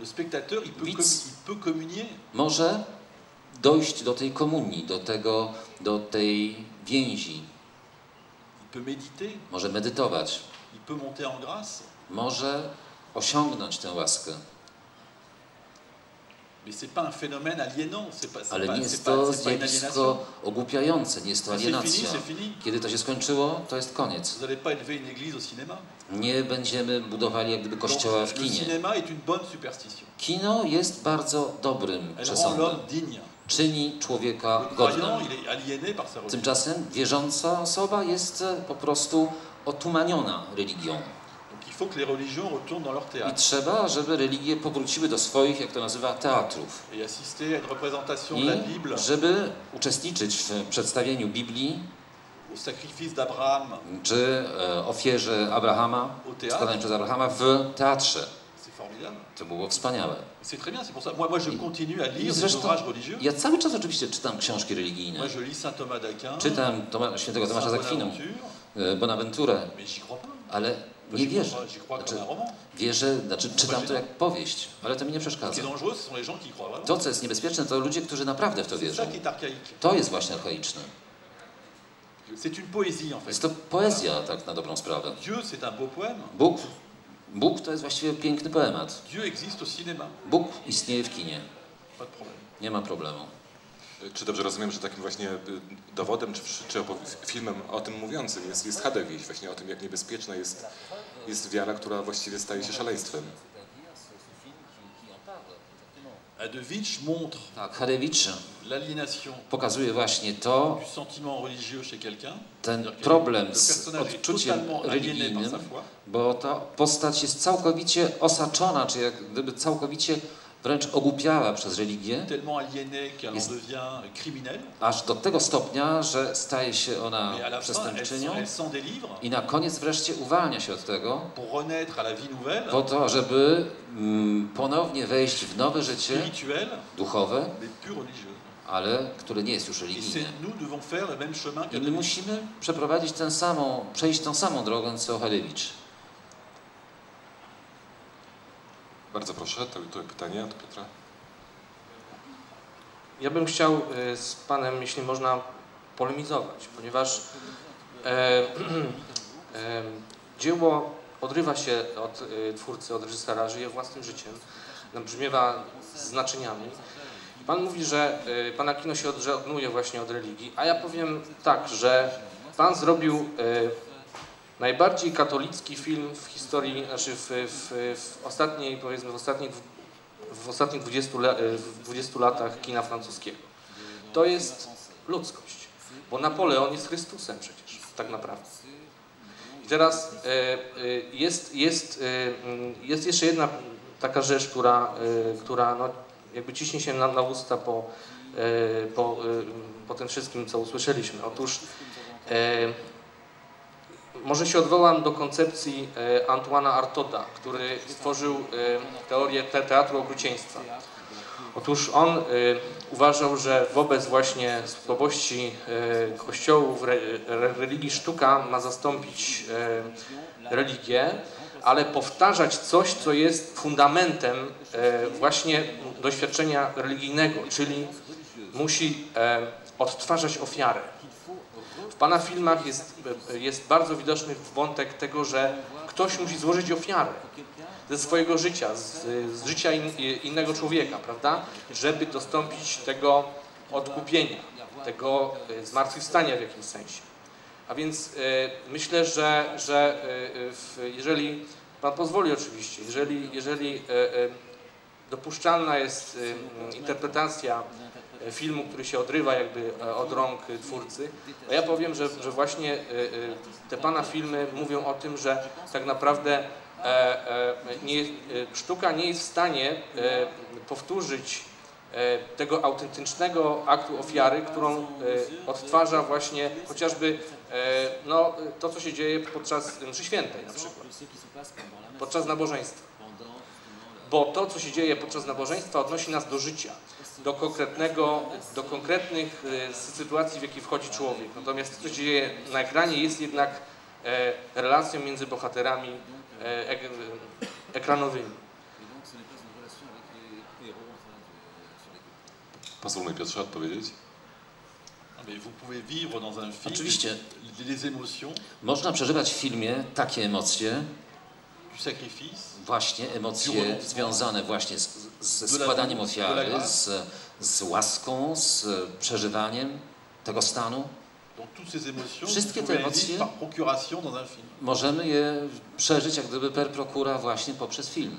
Le spectateur, il peut, Widz. il peut communier. może dojść do tej komunii, do, tego, do tej więzi, Il peut méditer. może medytować, Il peut monter en grâce. może osiągnąć tę łaskę. Mais c'est pas un phénomène aliénant. C'est pas, c'est Ale nie jest to zjawisko ogłupiające, nie jest to fini, alienacja. Kiedy to się skończyło, to jest koniec. Nie będziemy budowali jak gdyby kościoła w kinie. Kino jest bardzo dobrym przesądem. Czyni człowieka godnym. Tymczasem wierząca osoba jest e, po prostu otumaniona religią. I trzeba, żeby religie powróciły do swoich, jak to nazywa, teatrów. et assister à une représentation de la Bible, I żeby uczestniczyć w przedstawieniu Biblii, czy e, ofierze Abrahama, składanej przez Abrahama w teatrze. To było wspaniałe. C'est très bien, c'est pour ça. Moi, moi je continue à I lire des zresztą ouvrages religieux. ja cały czas oczywiście czytam książki religijne. Moi je lis saint Thomas d'Aquin, Czytam Toma, świętego Tomasza Zakwinu, Bonaventure, e, Bonaventurę, mais j'y crois pas. ale nie wierzę. Znaczy, wierzę, znaczy czytam to jak powieść, ale to mi nie przeszkadza. To, co jest niebezpieczne, to ludzie, którzy naprawdę w to wierzą. To jest właśnie archaiczne. Jest to poezja, tak na dobrą sprawę. Bóg, Bóg to jest właściwie piękny poemat. Bóg istnieje w kinie. Nie ma problemu. Czy dobrze rozumiem, że takim właśnie y, dowodem czy, czy filmem o tym mówiącym jest, jest Hadewieś, właśnie o tym, jak niebezpieczna jest, jest wiara, która właściwie staje się szaleństwem? Montre. Tak, l'aliénation. pokazuje właśnie to, ten problem le z odczuciem religijnym, bo ta postać jest całkowicie osaczona, czy jak gdyby całkowicie wręcz ogłupiała przez religię, Jest- aż do tego stopnia, że staje się ona przestępczynią i na koniec wreszcie uwalnia się od tego, po to, żeby mm, ponownie wejść w nowe życie duchowe, ale które nie jest już religijne. I my musimy przeprowadzić tę samą, przejść tą samą drogę co Hadewicz. Bardzo proszę, to, to pytanie od Piotra. Ja bym chciał e, z Panem, jeśli można, polemizować, ponieważ e, e, dzieło odrywa się od e, twórcy, od reżysera, żyje własnym życiem, nabrzmiewa znaczeniami. Pan mówi, że e, Pana kino się odżegnuje właśnie od religii, a ja powiem tak, że Pan zrobił najbardziej katolicki film w historii, znaczy w, w, w ostatniej, powiedzmy, w ostatnich w ostatnich 20, le- w 20 latach kina francuskiego. To jest ludzkość, bo Napoleon jest Chrystusem przecież, tak naprawdę. I teraz e, e, jest, jest, e, mm, jest jeszcze jedna taka rzecz, która, która no, jakby ciśnie się nam na usta po, po, po tym wszystkim, co usłyszeliśmy. Otóż może się odwołam do koncepcji e, Antoana Artota, który stworzył e, teorię te teatru okrucieństwa. Otóż on e, uważał, że wobec właśnie słabości kościołów, re, re, religii sztuka ma zastąpić religię, ale powtarzać coś, co jest fundamentem właśnie doświadczenia religijnego, czyli musi odtwarzać ofiarę. Pana filmach jest, jest bardzo widoczny wątek tego, że ktoś musi złożyć ofiarę ze swojego życia, z, z życia in, innego człowieka, prawda? Żeby dostąpić tego odkupienia, tego e, zmartwychwstania w jakimś sensie. A więc e, myślę, że, że e, jeżeli Pan pozwoli oczywiście, jeżeli, jeżeli dopuszczalna jest interpretacja filmu, który się odrywa jakby e, od rąk e, twórcy, to ja powiem, że, że właśnie e, e, te Pana filmy mówią o tym, że tak naprawdę e, e, nie, e, sztuka nie jest w stanie e, powtórzyć e, tego autentycznego aktu ofiary, którą e, odtwarza właśnie chociażby e, no, to, co się dzieje podczas mszy świętej na przykład, podczas nabożeństwa. Bo to, co się dzieje podczas nabożeństwa odnosi nas do życia, do konkretnego, do konkretnych e, sytuacji, w jakie wchodzi człowiek. Natomiast to, co się dzieje na ekranie jest jednak e, relacją między bohaterami e, ek, ekranowymi. Pozwólmy Piotrze odpowiedzieć. Oczywiście. Można przeżywać w filmie takie emocje, właśnie emocje związane właśnie z, ze składaniem ofiary, z, z łaską, z przeżywaniem tego stanu. Wszystkie te emocje-. Możemy je przeżyć jak gdyby per procura właśnie poprzez film.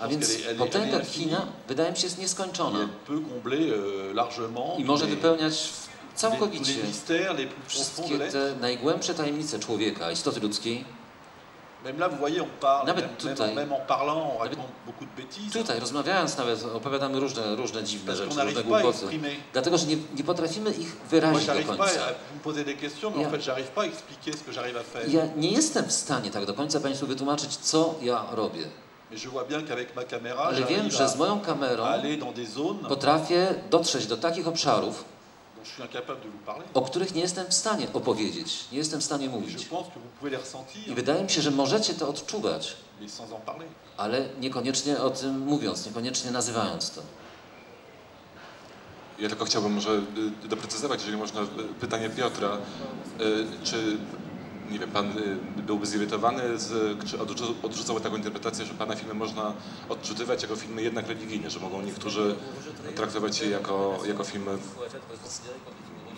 A więc potęga kina wydaje mi się jest nieskończona euh, i może wypełniać całkowicie wszystkie te najgłębsze tajemnice człowieka, istoty ludzkiej. Même là, vous voyez, on parle, Nawet même, tutaj- même en parlant, on raconte beaucoup de bêtises. Tutaj rozmawiając nawet opowiadamy różne, różne dziwne Parce rzeczy, różne głupoty. Dlatego, że nie, nie potrafimy ich Moi, wyrazić do końca. Ja- fait. Ja nie jestem w stanie tak do końca Państwu wytłumaczyć, co ja robię. Ale wiem, że z moją kamerą potrafię dotrzeć do takich obszarów, o których nie jestem w stanie opowiedzieć, nie jestem w stanie mówić. I wydaje mi się, że możecie to odczuwać, ale niekoniecznie o tym mówiąc, niekoniecznie nazywając to. Ja tylko chciałbym może y, doprecyzować, jeżeli można, y, pytanie Piotra. Y, Czy, nie wiem, pan y, byłby zirytowany, z, czy odrzu- odrzucałby taką interpretację, że pana filmy można odczytywać jako filmy jednak religijne, że mogą niektórzy traktować je jako, jako filmy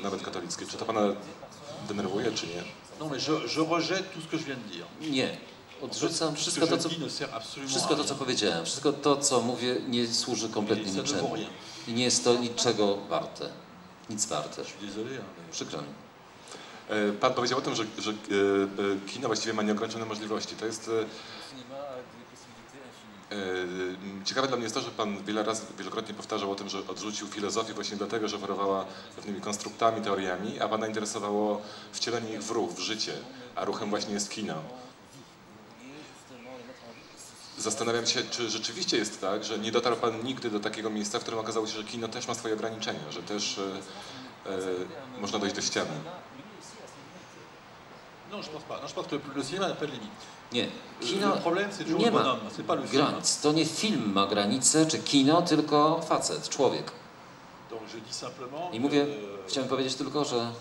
nawet katolickie. Czy to pana denerwuje, czy nie? Non, mais je, je rejette tout ce que je viens de dire. Nie. Odrzucam wszystko to, co, wszystko to, co powiedziałem. Wszystko to, co mówię, nie służy kompletnie niczemu. nie jest to niczego warte. Nic warte. Przykro mi. E, Pan powiedział o tym, że, że e, e, kino właściwie ma nieograniczone możliwości. To jest ciekawe dla mnie jest to, że Pan wiele razy, wielokrotnie powtarzał o tym, że odrzucił filozofię właśnie dlatego, że operowała pewnymi konstruktami, teoriami, a Pana interesowało wcielenie ich w ruch, w życie, a ruchem właśnie jest kino. Zastanawiam się, czy rzeczywiście jest tak, że nie dotarł Pan nigdy do takiego miejsca, w którym okazało się, że kino też ma swoje ograniczenia, że też e, można dojść do ściany. Non, je pense pas. Non, je pense que le, le cinéma n'a pas de limite. Nie. Kino le problème, c'est toujours nie ma bonhomme, c'est pas le film. granic. To nie film ma granice, czy kino, tylko facet, człowiek. Donc je dis simplement I que, mówię, euh, chciałem powiedzieć tylko, że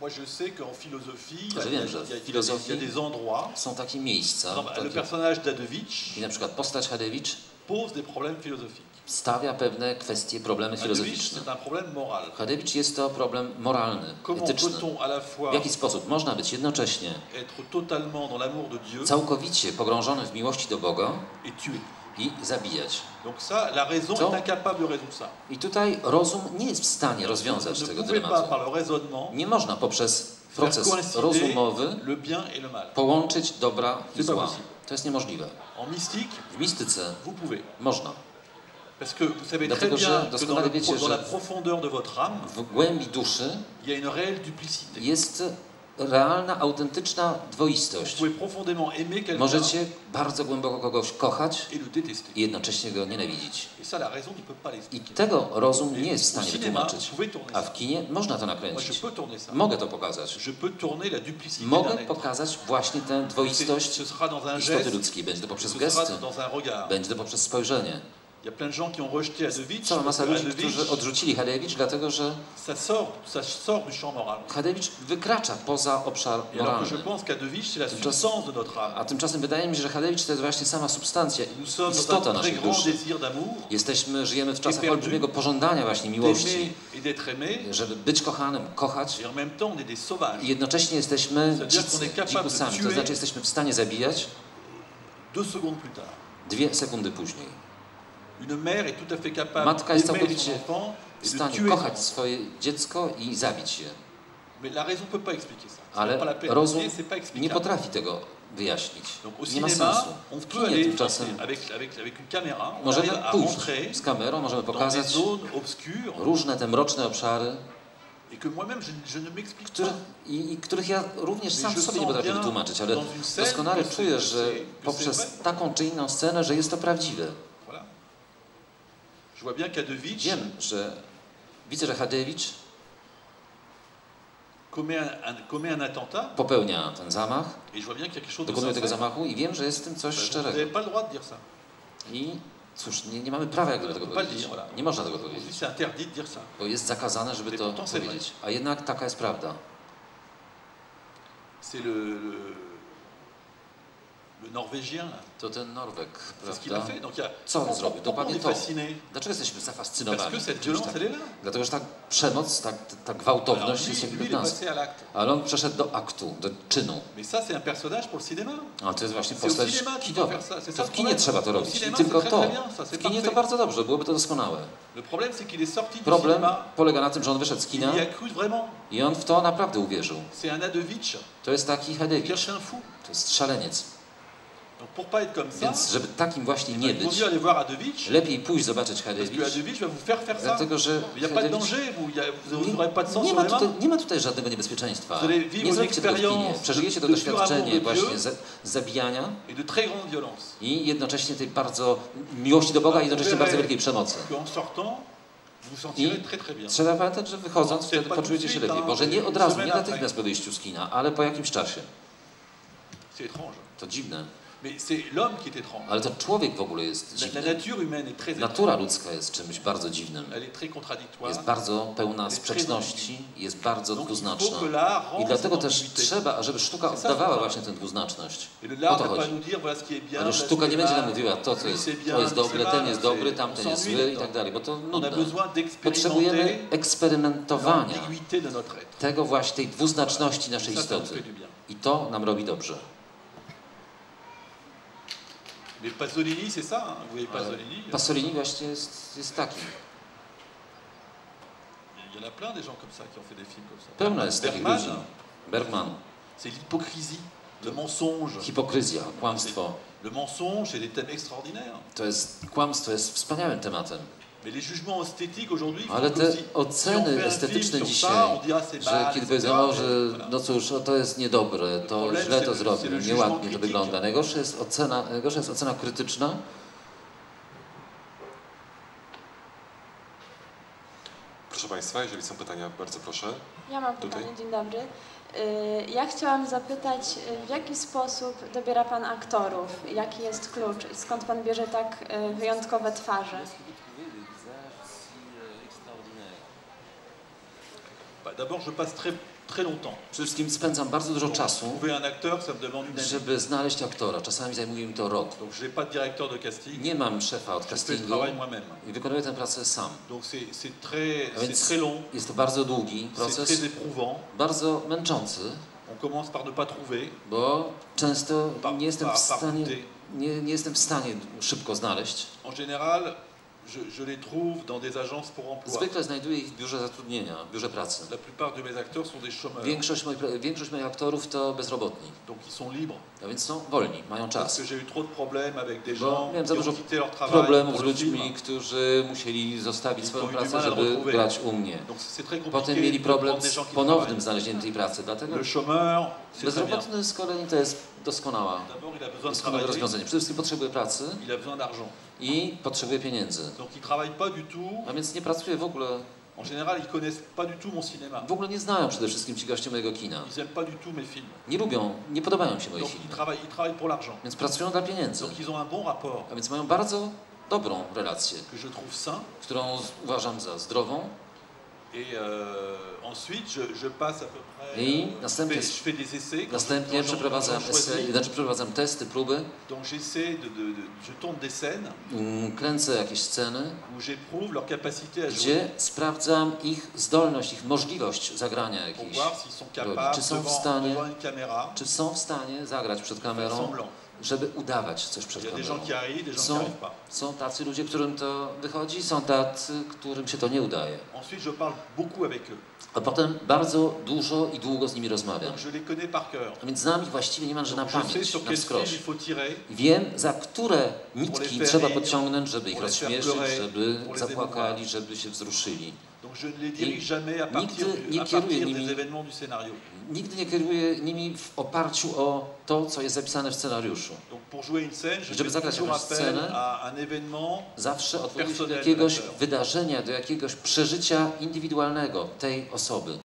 moi je sais qu'en philosophie, il y, y y a- des- endroits. są takie miejsca, exemple, le takie, personnage i na przykład postać Hadewicz pose des problèmes philosophiques. Stawia pewne kwestie, problemy filozoficzne. Hadewicz jest to problem moralny, etyczny. W jaki sposób można być jednocześnie całkowicie pogrążony w miłości do Boga i zabijać? Ça. I tutaj rozum nie jest w stanie rozwiązać tego dylematu. Nie można poprzez proces rozumowy połączyć dobra i zła. To jest niemożliwe. W mistyce można. Parce que vous savez très Dlatego, że bien que dans, le wiecie, dans la profondeur de votre âme, W głębi duszy il y a une réelle duplicité. jest realna, autentyczna dwoistość. Możecie bardzo głęboko kogoś kochać i jednocześnie go nienawidzić. I tego rozum nie jest w stanie wytłumaczyć. A w kinie można to nakręcić. Mogę to pokazać. Mogę pokazać właśnie tę dwoistość istoty ludzkiej. Będzie to poprzez gesty, będzie to poprzez spojrzenie. Il y a plein de gens qui ont rejeté. Cała parce masa ludzi, którzy odrzucili Hadewicz, dlatego że ça sort, ça sort du champ moral. Hadewicz wykracza poza obszar que je moralny. pense qu'Adevich, c'est la substance de notre âme. A tymczasem wydaje mi się, że Hadewicz to jest właśnie sama substancja, istota naszej duszy. Jesteśmy, żyjemy w czasach olbrzymiego pożądania właśnie miłości, żeby być kochanym, kochać i jednocześnie jesteśmy dzikusami. To znaczy jesteśmy w stanie zabijać dwie sekundy później. Matka jest całkowicie w stanie kochać swoje dziecko i zabić je. Ale rozum nie potrafi tego wyjaśnić. Nie ma sensu. W kinie tymczasem możemy pójść z kamerą, możemy pokazać różne te mroczne obszary, i, i których ja również sam sobie nie potrafię wytłumaczyć, ale doskonale czuję, że poprzez taką czy inną scenę, że jest to prawdziwe. Je vois bien Wiem, że widzę, że Hadewicz popełnia ten zamach, et je vois bien qu'il y dokonuje tego zamachu i wiem, że jest w tym coś szczerego. n'avez pas le droit de dire ça. I cóż, nie, nie mamy prawa jakby tego Pas le powiedzieć. Nie można tego powiedzieć, c'est interdit de dire ça. bo jest zakazane, żeby to powiedzieć. A jednak taka jest prawda. C'est le, là. To ten Norweg, prawda? y Co on zrobił? Dokładnie to. Dlaczego jesteśmy zafascynowani? là. Dlatego, że ta przemoc, ta, ta gwałtowność jest jakby w nas. Ale on przeszedł do aktu, do czynu. A to jest właśnie postać kinowa. To w kinie trzeba to robić. I tylko to. W kinie to bardzo dobrze, byłoby to doskonałe. Problem polega na tym, że on wyszedł z kina y i on w to naprawdę uwierzył. To jest taki Hedewicz, to jest szaleniec. Więc żeby takim właśnie nie być, lepiej pójść zobaczyć ça. dlatego że y vous nie, ma tutaj, mains. nie ma tutaj żadnego niebezpieczeństwa. Nie zrobicie tego w kinie. Przeżyjecie to doświadczenie właśnie zabijania i jednocześnie tej bardzo miłości do Boga i jednocześnie bardzo wielkiej przemocy. Bien. Trzeba pamiętać, że wychodząc wtedy poczujecie się lepiej. Może nie od razu, nie natychmiast po wyjściu z kina, ale po jakimś czasie. To dziwne. Mais c'est l'homme qui est étrange. Ale to człowiek w ogóle jest La, la dziwny. nature humaine est très étrange. Natura ludzka jest czymś bardzo dziwnym. Elle est très contradictoire. Jest bardzo pełna sprzeczności, jest bardzo Donc dwuznaczna. I dlatego też trzeba, żeby sztuka oddawała właśnie tę dwuznaczność. O to chodzi. Ale sztuka nie będzie nam mówiła to, co jest, to jest dobre, ten jest dobry, tamten jest zły i tak dalej, bo to nudne. Potrzebujemy eksperymentowania tego właśnie, tej dwuznaczności naszej istoty. I to nam robi dobrze. Mais Pasolini, c'est ça. hein. Vous voyez Pasolini, Pasolini właśnie jest, jest taki. il y en a plein des gens comme ça qui ont fait des films comme ça. Pełno jest takich Bergman, ludzi. Bergman, c'est l'hypocrisie, le mensonge. hipokryzja, kłamstwo. Le mensonge, c'est des thèmes extraordinaires. To jest, kłamstwo jest wspaniałym tematem. Ale te oceny estetyczne dzisiaj, ah, że kiedy powiedzą, że no cóż, to jest niedobre, to źle to zrobił, nieładnie to wygląda. Najgorsza jest ocena, najgorsza jest ocena krytyczna. Proszę Państwa, jeżeli są pytania, bardzo proszę. Ja mam Tutaj? pytanie, dzień dobry. Y, Ja chciałam zapytać, y, w jaki sposób dobiera Pan aktorów? Jaki jest klucz? Skąd Pan bierze tak y, wyjątkowe twarze? Bah, D'abord, je passe très, très longtemps. Przede wszystkim spędzam bardzo dużo czasu, Trouver un acteur, ça me demande une année. żeby znaleźć aktora. Czasami zajmuje mi to rok. Donc, je n'ai pas de directeur de casting. Nie mam szefa od Je fais le castingu travail moi-même. i wykonuję tę pracę sam. Donc, c'est c'est très, A c'est więc très long, jest to bardzo długi c'est proces, très éprouvant. bardzo męczący, On commence par ne pas trouver, bo często par, nie jestem w par, stanie, nie, nie jestem w stanie szybko znaleźć. En général, je, je les trouve dans des agences pour emploi. Zwykle znajduję ich w biurze zatrudnienia, w biurze pracy. La plupart de mes acteurs sont des chômeurs. Większość moich, większość moich aktorów to bezrobotni, Donc, ils sont libres. a więc są wolni, mają Parce czas. que j'ai eu trop de problèmes avec des gens miałem za dużo problemów z ludźmi, którzy musieli zostawić swoją pracę, żeby grać u mnie. Donc, c'est très compliqué Potem mieli problem z ponownym znalezieniem tej pracy, dlatego Le chômeur, bezrobotny z kolei to jest doskonała, doskonałe rozwiązanie. Przede wszystkim potrzebuje pracy i potrzebuje pieniędzy. A więc nie pracuje w ogóle, En général, ils connaissent pas du tout mon cinéma. w ogóle nie znają przede wszystkim ci goście mojego kina. Ils n'aiment pas du tout mes films. Nie lubią, nie podobają się moje Donc, ils filmy. travaillent, ils travaillent pour l'argent. Więc pracują dla pieniędzy. Donc, ils ont un bon rapport A więc mają bardzo dobrą relację, que je trouve sain. którą uważam za zdrową. I je, następnie- fais, je fais des essais. Quand Następnie przeprowadzam esej, znaczy przeprowadzam testy, próby, mm, kręcę jakieś sceny, gdzie sprawdzam ich zdolność, ich możliwość zagrania jakiejś. Czy są w stanie, czy są w stanie zagrać przed kamerą. Żeby udawać coś przed kamerą. Są, są tacy ludzie, którym to wychodzi, są tacy, którym się to nie udaje. A potem bardzo dużo i długo z nimi rozmawiam. A więc znam ich właściwie niemalże na pamięć, na wskroś. Wiem, za które nitki trzeba podciągnąć, żeby ich rozśmieszyć, żeby zapłakali, żeby się wzruszyli. Donc, je ne les dirige jamais à partir, nigdy du- nie à partir nimi- des événements du scénario. Nigdy nie kieruję nimi w oparciu o to, co jest zapisane w scenariuszu. Donc, pour jouer une scène, je Żeby zagrać jakąś scenę, à un événement Zawsze się do jakiegoś wydarzenia, do jakiegoś przeżycia indywidualnego tej osoby.